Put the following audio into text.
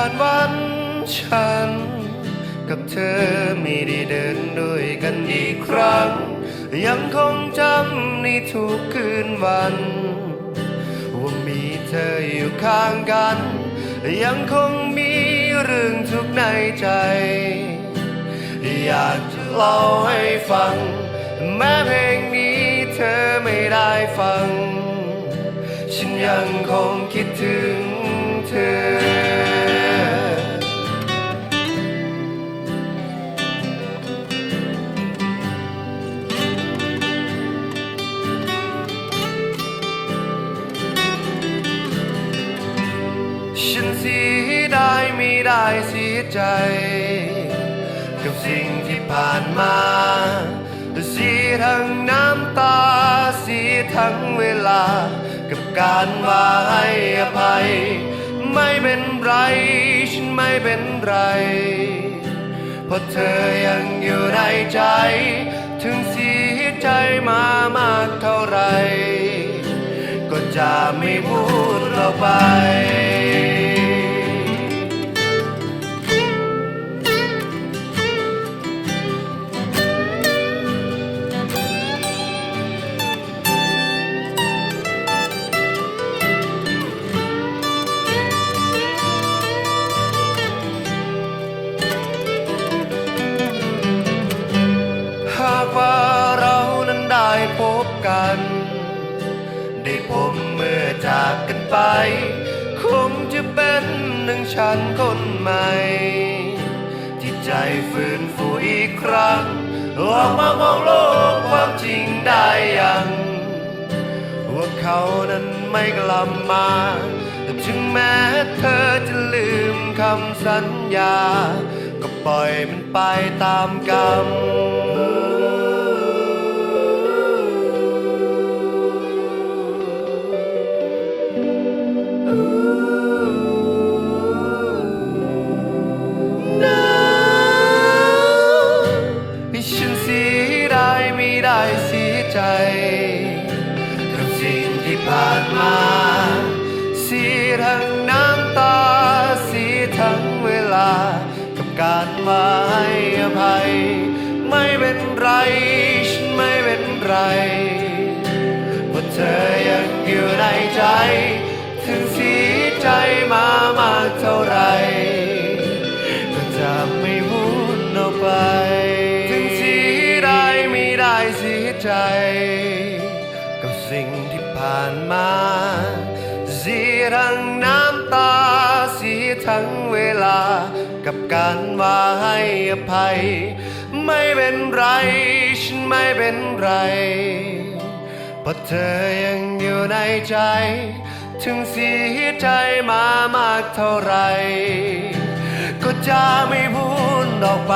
านวันฉัน กับเธอไม่ได้เดินด้วยกันอีกครั้ง ยังคงจำในทุกคืนวันว่ามีเธออยู่ข้างกัน ยังคงมีเรื่องทุกในใจ อยากจะเล่าให้ฟัง แม้เพลงนี้เธอไม่ได้ฟัง ฉันยังคงคิดถึง ไม่ได้เสียใจ กับสิ่งที่ผ่านมา เสียทั้งน้ำตา เสียทั้งเวลา กับการว่าให้อภัย ไม่เป็นไร ฉันไม่เป็นไร เพราะเธอยังอยู่ในใจ ถึงเสียใจมามากเท่าไหรก็จะไม่พูดออกไป ได้พบเมื่อจากกันไป คงจะเป็นหนึ่งฉันคนใหม่ ที่ใจฟื้นฟูอีกครั้งออกมามองโลกความจริงได้ยังว่าเขานั้นไม่กลับมา ถึงแม้เธอจะลืมคำสัญญา ก็ปล่อยมันไปตามกรรม ผ่านมา เสียทั้งน้ำตา เสียทั้งเวลา กับการมาให้อภัย ไม่เป็นไร ฉันไม่เป็นไรเพราะเธอยังอยู่ในใจ ถึงเสียใจมามากเท่าไหรก็จะไม่พูดออกไป ถึงเสียได้ไม่ได้เสียใจ กับสิ่ง ผ่านมาสีทั้งน้ำตาสีทั้งเวลา กับการว่าให้อภัย ไม่เป็นไร ฉันไม่เป็นไร เพราะเธอยังอยู่ในใจ ถึงเสียใจมามากเท่าไหรก็จะไม่พูดออกไป